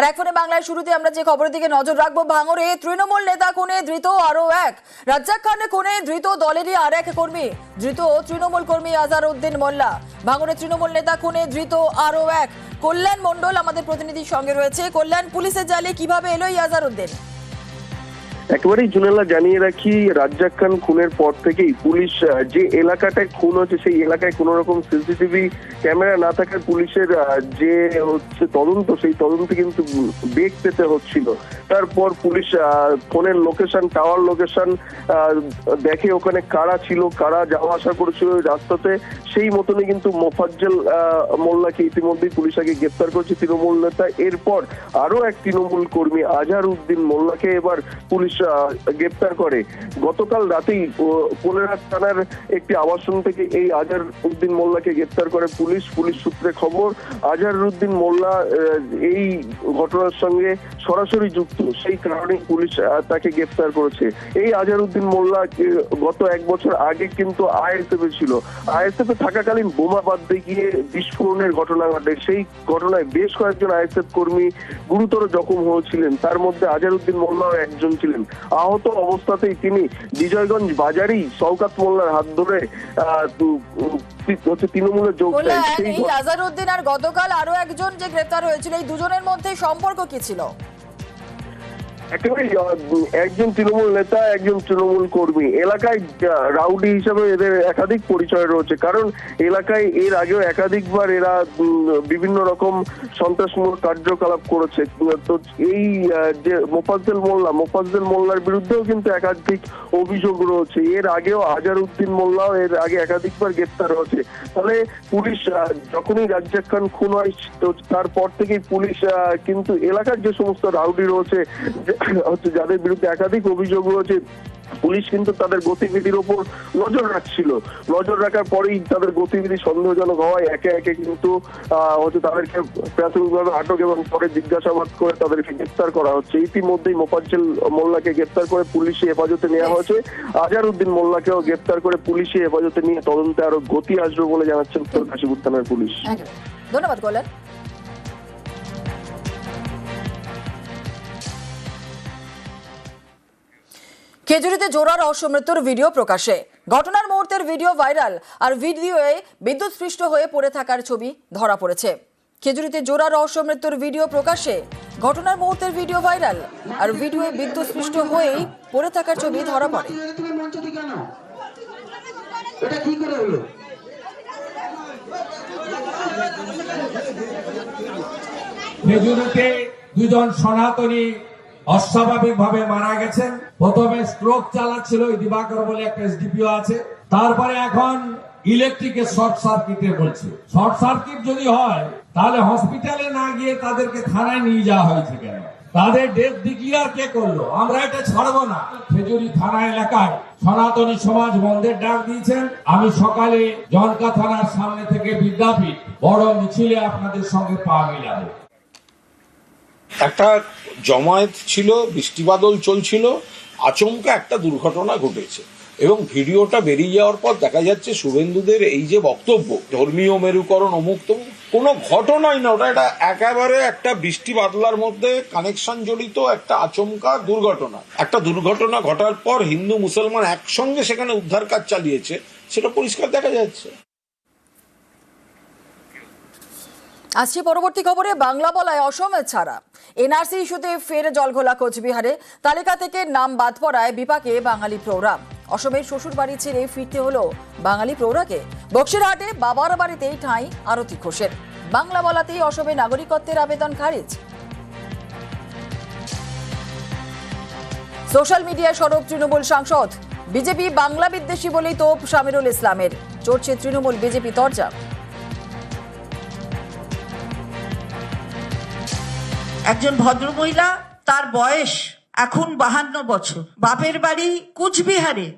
আর এক ফোনে বাংলায় শুরুতে আমরা যে খবরের দিকে নজর রাখব, ভাঙরে তৃণমূল নেতা কোণে ধৃত আরও এক। রাজ্জাক খানে কোণে ধৃত দলেরই আর এক কর্মী। ধৃত তৃণমূল কর্মী আজার উদ্দিন মোল্লা। ভাঙরে তৃণমূল নেতা কোণে ধৃত আরও এক। কল্যাণ মণ্ডল আমাদের প্রতিনিধির সঙ্গে রয়েছে। কল্যাণ পুলিশের জালে কীভাবে এলো ইয়াজার উদ্দিন একেবারেই জুনেলা জানিয়ে রাখি রাজ্জাক খান খুনের পর থেকেই পুলিশ যে এলাকাটায় খুন হচ্ছে সেই এলাকায় কোনো রকম সিসিটিভি ক্যামেরা না থাকায় পুলিশের যে হচ্ছে তদন্ত, সেই তদন্তে কিন্তু বেগ পেতে হচ্ছিল। তারপর পুলিশ ফোনের লোকেশন, টাওয়ার লোকেশন দেখে ওখানে কারা ছিল, কারা যাওয়া আসা করেছিল রাস্তাতে, সেই মতনই কিন্তু মোফাজ্জল মোল্লাকে ইতিমধ্যেই পুলিশ আগে গ্রেপ্তার করেছে তৃণমূল নেতা। এরপর আরও এক তৃণমূল কর্মী আজহার উদ্দিন মোল্লাকে এবার পুলিশ গ্রেপ্তার করে। গতকাল রাতেই কোলেরাত থানার একটি আবাসন থেকে এই আজহার উদ্দিন মোল্লাকে গ্রেপ্তার করে পুলিশ। পুলিশ সূত্রে খবর আজহার মোল্লা এই ঘটনার সঙ্গে সরাসরি যুক্ত। সেই কারণে পুলিশ তাকে গ্রেপ্তার করেছে। এই আজহার মোল্লা গত এক বছর আগে কিন্তু আইএসএফ ছিল। আইএসএফ থাকাকালীন বোমা বাঁধতে গিয়ে বিস্ফোরণের ঘটনা ঘটে। সেই ঘটনায় বেশ কয়েকজন আইএসএফ কর্মী গুরুতর জখম হয়েছিলেন। তার মধ্যে আজহারউদ্দিন মোল্লাও একজন ছিলেন। আহত অবস্থাতেই তিনি বিজয়গঞ্জ বাজারেই সৌকাত মোল্লার হাত ধরে হচ্ছে তৃণমূলে যোগ দেন। সেই এই আজার আর গতকাল আরও একজন যে গ্রেপ্তার হয়েছিল এই দুজনের মধ্যে সম্পর্ক কি ছিল? একেবারে একজন তৃণমূল নেতা, একজন তৃণমূল কর্মী। এলাকায় রাউডি হিসাবে এদের একাধিক পরিচয় রয়েছে। কারণ এলাকায় এর আগেও একাধিকবার এরা বিভিন্ন রকম সন্ত্রাসমূলক কার্যকলাপ করেছে। তো এই যে মোফাজ্জল মোল্লা, মোফাজ্জল মোল্লার বিরুদ্ধেও কিন্তু একাধিক অভিযোগ রয়েছে। এর আগেও আজার উদ্দিন মোল্লাও এর আগে একাধিকবার গ্রেপ্তার হয়েছে। তাহলে পুলিশ যখনই রাজ্জাক খান খুন হয়, তো তারপর থেকেই পুলিশ কিন্তু এলাকার যে সমস্ত রাউডি রয়েছে হচ্ছে যাদের বিরুদ্ধে একাধিক অভিযোগ রয়েছে পুলিশ কিন্তু তাদের গতিবিধির উপর নজর রাখছিল। নজর রাখার পরেই তাদের গতিবিধি সন্দেহজনক হওয়ায় একে একে কিন্তু হচ্ছে তাদেরকে প্রাথমিকভাবে আটক এবং পরে জিজ্ঞাসাবাদ করে তাদেরকে গ্রেপ্তার করা হচ্ছে। ইতিমধ্যেই মোফাজ্জল মোল্লাকে গ্রেপ্তার করে পুলিশি হেফাজতে নেওয়া হয়েছে। আজহার উদ্দিন মোল্লাকেও গ্রেপ্তার করে পুলিশি হেফাজতে নিয়ে তদন্তে আরও গতি আসবে বলে জানাচ্ছেন কাশীপুর থানার পুলিশ। ধন্যবাদ খেজুরিতে জোরার রহস্য মৃত্যুর ভিডিও প্রকাশে। ঘটনার মুহূর্তের ভিডিও ভাইরাল আর ভিডিওয়ে বিদ্যুৎ স্পৃষ্ট হয়ে পড়ে থাকার ছবি ধরা পড়েছে। খেজুরিতে জোড়া রহস্য মৃত্যুর ভিডিও প্রকাশে ঘটনার মুহূর্তের ভিডিও ভাইরাল আর ভিডিওয়ে বিদ্যুৎ স্পৃষ্ট হয়েই পড়ে থাকার ছবি ধরা পড়ে। এটা কি করে হলো? খেজুরিতে দুজন সনাতনী অস্বাভাবিক ভাবে মারা গেছেন। প্রথমে স্ট্রোক চালাচ্ছিল ওই দিবাকর বলে একটা এসডিপিও আছে। তারপরে এখন ইলেকট্রিকের শর্ট সার্কিটে বলছে। শর্ট সার্কিট যদি হয়, তাহলে হসপিটালে না গিয়ে তাদেরকে থানায় নিয়ে যাওয়া হয়েছে কেন? তাদের ডেথ ডিক্লিয়ার কে করল? আমরা এটা ছাড়বো না। খেজুরি থানা এলাকায় সনাতনী সমাজ বন্ধের ডাক দিয়েছেন। আমি সকালে জনকা থানার সামনে থেকে বিদ্যাপীঠ বড় মিছিলে আপনাদের সঙ্গে পা মিলাবো। একটা জমায়েত ছিল বৃষ্টিবাদল চলছিল, আচমকা একটা দুর্ঘটনা ঘটেছে। এবং ভিডিওটা বেরিয়ে যাওয়ার পর দেখা যাচ্ছে শুভেন্দুদের এই যে বক্তব্য, ধর্মীয় মেরুকরণ, অমুক তমুক, কোনো ঘটনাই না, ওটা এটা একেবারে একটা বৃষ্টি বাদলার মধ্যে কানেকশন জড়িত একটা আচমকা দুর্ঘটনা। একটা দুর্ঘটনা ঘটার পর হিন্দু মুসলমান একসঙ্গে সেখানে উদ্ধার কাজ চালিয়েছে, সেটা পরিষ্কার দেখা যাচ্ছে। আসছি পরবর্তী খবরে, বাংলা বলায় অসমের ছাড়া। এনআরসি ইস্যুতে ফের জলঘোলা কোচবিহারে। তালিকা থেকে নাম বাদ পড়ায় বিপাকে বাঙালি প্রৌঢ়া। অসমের শ্বশুর বাড়ি ছেড়ে ফিরতে হলো বাঙালি প্রৌঢ়াকে। বক্সিরহাটে বাবার বাড়িতেই ঠাঁই আরতি ঘোষের। বাংলা বলাতেই অসমে নাগরিকত্বের আবেদন খারিজ। সোশ্যাল মিডিয়ায় সরব তৃণমূল সাংসদ। বিজেপি বাংলা বিদ্বেষী বলেই তোপ শামিরুল ইসলামের। চড়ছে তৃণমূল বিজেপি তরজা। একজন ভদ্রমহিলা, তার বয়স এখন বাহান্ন বছর। বাপের বাড়ি কুচবিহারে।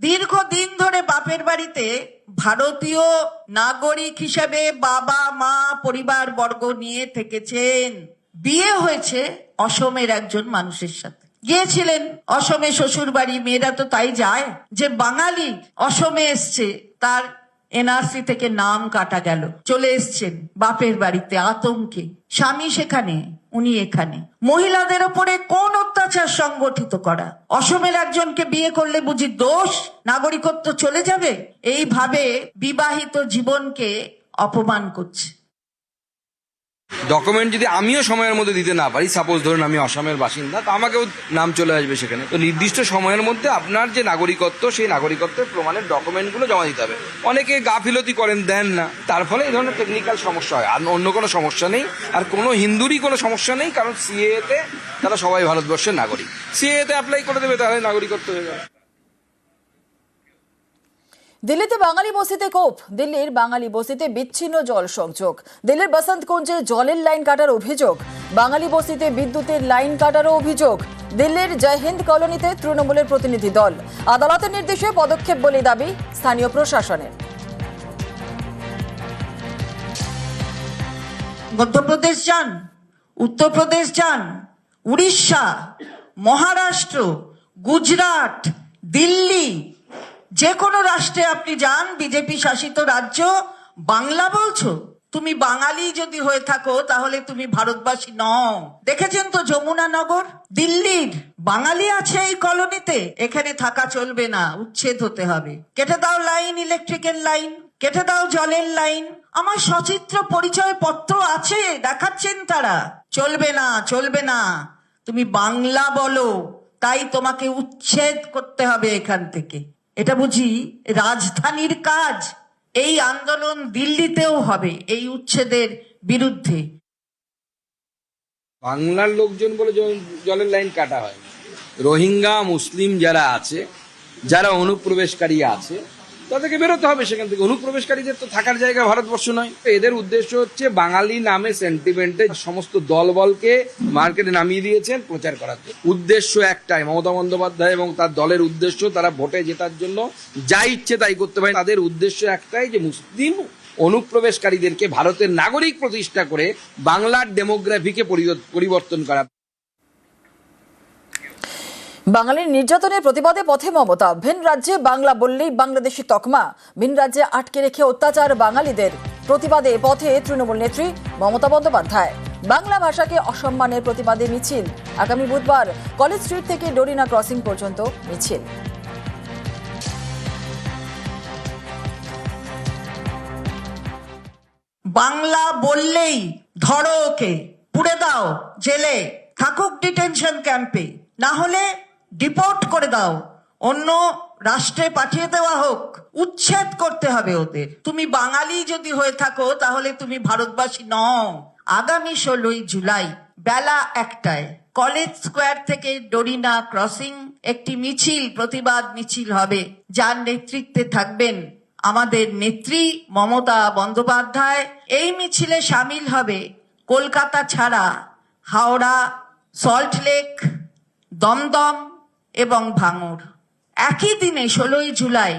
দীর্ঘদিন ধরে বাপের বাড়িতে ভারতীয় নাগরিক হিসেবে বাবা, মা পরিবার বর্গ নিয়ে থেকেছেন। বিয়ে হয়েছে অসমের একজন মানুষের সাথে। গিয়েছিলেন অসমে শ্বশুর বাড়ি মেয়েরা তো তাই যায়। যে বাঙালি অসমে এসছে, তার এনআরসি থেকে নাম কাটা গেল। চলে এসছেন বাপের বাড়িতে আতঙ্কে। স্বামী সেখানে, উনি এখানে। মহিলাদের ওপরে কোন অত্যাচার সংগঠিত করা? অসমের একজনকে বিয়ে করলে বুঝি দোষ? নাগরিকত্ব চলে যাবে? এইভাবে বিবাহিত জীবনকে অপমান করছে। ডকুমেন্ট যদি আমিও সময়ের মধ্যে দিতে না পারি সাপোজ ধরুন আমি অসমের বাসিন্দা, তো আমাকেও নাম চলে আসবে সেখানে। তো নির্দিষ্ট সময়ের মধ্যে আপনার যে নাগরিকত্ব, সেই নাগরিকত্বের প্রমাণের ডকুমেন্টগুলো জমা দিতে হবে। অনেকে গাফিলতি করেন, দেন না। তার ফলে এই ধরনের টেকনিক্যাল সমস্যা হয়। আর অন্য কোনো সমস্যা নেই। আর কোনো হিন্দুরই কোনো সমস্যা নেই, কারণ সিএতে তারা সবাই ভারতবর্ষের নাগরিক। সিএতে অ্যাপ্লাই করে দেবে, তাহলে নাগরিকত্ব হয়ে যাবে। দিল্লিতে বাঙালি বস্তিতে কোপ, দিল্লির বাঙালি বস্তিতে বিচ্ছিন্ন জল সংযোগ, দিল্লির বসন্তকুঞ্জে জলের লাইন কাটার অভিযোগ, বাঙালি বস্তিতে বিদ্যুতের লাইন কাটারও অভিযোগ, দিল্লির জয় হিন্দ কলোনিতে তৃণমূলের প্রতিনিধি দল। আদালতের নির্দেশে পদক্ষেপ বলে দাবি স্থানীয় প্রশাসনের। মধ্যপ্রদেশ যান, উত্তরপ্রদেশ যান, উড়িষ্যা, মহারাষ্ট্র, গুজরাট, দিল্লি যে কোনো রাষ্ট্রে আপনি যান, বিজেপি শাসিত রাজ্য, বাংলা বলছো? তুমি বাঙালি যদি হয়ে থাকো, তাহলে তুমি ভারতবাসী নও। দেখেছেন তো যমুনা নগর? দিল্লির বাঙালি আছে এই কলোনিতে। এখানে থাকা চলবে না, উচ্ছেদ হতে হবে। কেটে দাও লাইন, ইলেকট্রিকের লাইন, কেটে দাও জলের লাইন। আমার সচিত্র পরিচয় পত্র আছে, দেখাচ্ছেন তারা। চলবে না চলবে না। তুমি বাংলা বলো, তাই তোমাকে উচ্ছেদ করতে হবে এখান থেকে। এটা বুঝি রাজধানীর কাজ। এই আন্দোলন দিল্লিতেও হবে, এই উচ্ছেদের বিরুদ্ধে। বাংলার লোকজন বলে জলের লাইন কাটা হয়। রোহিঙ্গা, মুসলিম যারা আছে, যারা অনুপ্রবেশকারী আছে তাদেরকে বেরোতে হবে সেখান থেকে। অনুপ্রবেশকারীদের তো থাকার জায়গা ভারতবর্ষ নয়। এদের উদ্দেশ্য হচ্ছে বাঙালি নামে সেন্টিমেন্টে সমস্ত দলবলকে মার্কেটে নামিয়ে দিয়েছেন, প্রচার করার উদ্দেশ্য একটাই, মমতা বন্দ্যোপাধ্যায় এবং তার দলের উদ্দেশ্য তারা ভোটে জেতার জন্য যা ইচ্ছে তাই করতে পারে। তাদের উদ্দেশ্য একটাই যে মুসলিম অনুপ্রবেশকারীদেরকে ভারতের নাগরিক প্রতিষ্ঠা করে বাংলার ডেমোগ্রাফিকে পরিবর্ত- পরিবর্তন করা। বাঙালির নির্যাতনের প্রতিবাদে পথে মমতা। ভিন রাজ্যে বাংলা বললেই বাংলাদেশি তকমা। ভিন রাজ্যে আটকে রেখে অত্যাচার বাঙালিদের। প্রতিবাদে পথে তৃণমূল নেত্রী মমতা বন্দ্যোপাধ্যায়। বাংলা ভাষাকে অসম্মানের প্রতিবাদে মিছিল। আগামী বুধবার কলেজ স্ট্রিট থেকে ডোরিনা ক্রসিং পর্যন্ত মিছিল। বাংলা বললেই ধরো ওকে। পুড়ে দাও, জেলে। থাকুক ডিটেনশন ক্যাম্পে না হলে ডিপোর্ট করে দাও। অন্য রাষ্ট্রে পাঠিয়ে দেওয়া হোক। উচ্ছেদ করতে হবে ওদের। তুমি বাঙালি যদি হয়ে থাকো, তাহলে তুমি ভারতবাসী নও। আগামী ষোলোই জুলাই, বেলা একটায়, কলেজ স্কোয়ার থেকে ডোরিনা ক্রসিং একটি মিছিল, প্রতিবাদ মিছিল হবে। যার নেতৃত্বে থাকবেন আমাদের নেত্রী মমতা বন্দ্যোপাধ্যায়। এই মিছিলে সামিল হবে কলকাতা ছাড়া হাওড়া সল্টলেক দমদম এবং ভাঙড়। একই দিনে ষোলোই জুলাই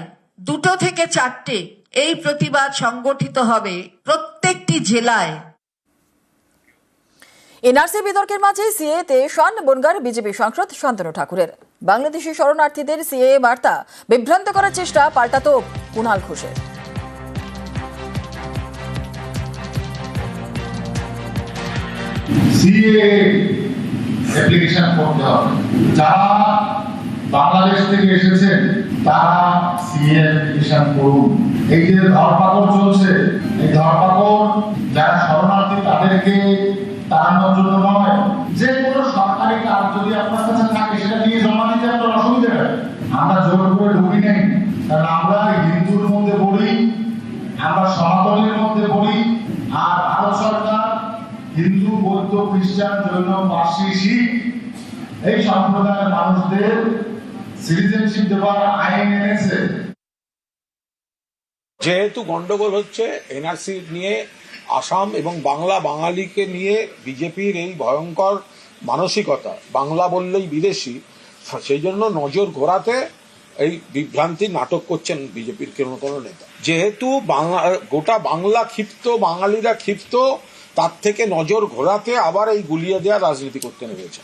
দুটো থেকে চারটে এই প্রতিবাদ সংগঠিত হবে প্রত্যেকটি জেলায়। এনআরসি বিতর্কের মাঝে সিএতে শান বনগার বিজেপি সাংসদ শান্তনু ঠাকুরের। বাংলাদেশি শরণার্থীদের সিএ বার্তা বিভ্রান্ত করার চেষ্টা পাল্টাতো কুণাল ঘোষের। সিএ অ্যাপ্লিকেশন করতে হবে। যারা বাংলাদেশ থেকে এসেছেন তারা সিএ অ্যাপ্লিকেশন করুন। এই যে ধরপাকড় চলছে, এই ধরপাকড় যারা শরণার্থী তাদেরকে তাড়ানোর জন্য নয়, যে কোনো সরকারি কাজ যদি আপনার কাছে থাকে, সেটা নিয়ে জমা দিতে আপনার অসুবিধা আমরা জোর করে ঢুকি নেই, কারণ আমরা হিন্দুর মধ্যে পড়ি, আমরা সনাতনের মধ্যে পড়ি, আর ভারত সরকার হিন্দু, বৌদ্ধ, খ্রিস্টান, জৈন, পার্সি, শিখ এই সম্প্রদায়ের মানুষদের সিটিজেনশিপ দেওয়ার আইন এনেছে। যেহেতু গন্ডগোল হচ্ছে, এনআরসি নিয়ে, আসাম এবং বাংলা বাঙালিকে নিয়ে বিজেপির এই ভয়ঙ্কর মানসিকতা, বাংলা বললেই বিদেশি, সেই জন্য নজর ঘোরাতে এই বিভ্রান্তি নাটক করছেন বিজেপির কোনো কোনো নেতা। যেহেতু বাংলা, গোটা বাংলা ক্ষিপ্ত, বাঙালিরা ক্ষিপ্ত, তার থেকে নজর ঘোরাতে আবার এই গুলিয়ে দেওয়া রাজনীতি করতে নেমেছে।